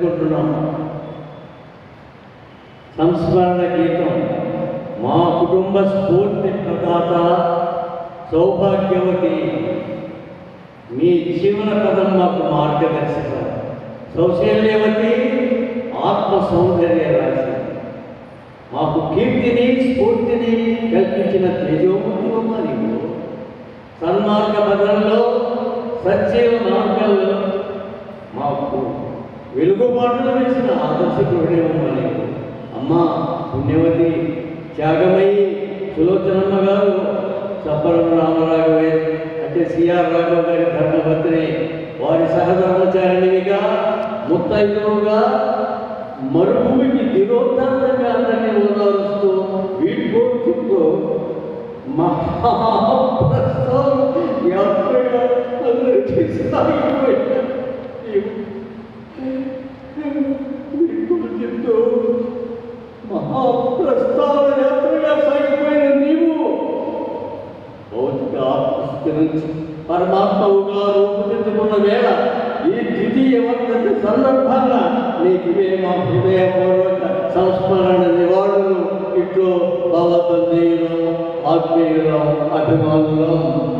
తెలుసుకుంటున్నాం సంస్మరణ గీతం మా కుటుంబ స్ఫూర్తి ప్రదాత సౌభాగ్యవతి. మీ జీవన పదం మాకు మార్గదర్శక సౌశల్యవతి ఆత్మ సౌందర్య రాశి. మాకు కీర్తిని స్ఫూర్తిని కల్పించిన తేజోమూర్తివమ్మ నీవు. సన్మార్గ పదంలో సజీవ మార్గంలో వెలుగుబాటులు వేసిన ఆదర్శకుడేవమ్మ ఉండాలి అమ్మ పుణ్యవతి త్యాగమయ్యి సులోచనమ్మ గారు సబ్బరం రామరాఘవే అంటే సిఆర్ రాఘవ గారి ధర్మపత్ని వారి సహధర్మచారిణిగా ముత్తైదువుగా మరుభూమికి దిరోత్తంగా అందరినీ ఓదారుస్తూ వీడ్కోరుతూ మహాప్రస్థానం ఎవరు అందరికీ సాగిపోయిన ఆత్మస్థితి నుంచి పరమాత్మవుగా రూపుదిద్దుకున్న వేళ ఈ ద్వితీయ వర్ధంతి సందర్భంగా నీకు ఇవే మా హృదయపూర్వక సంస్మరణ నివాళులు. ఇట్లు భవతందీయులం ఆత్మీయులం అభిమానులం.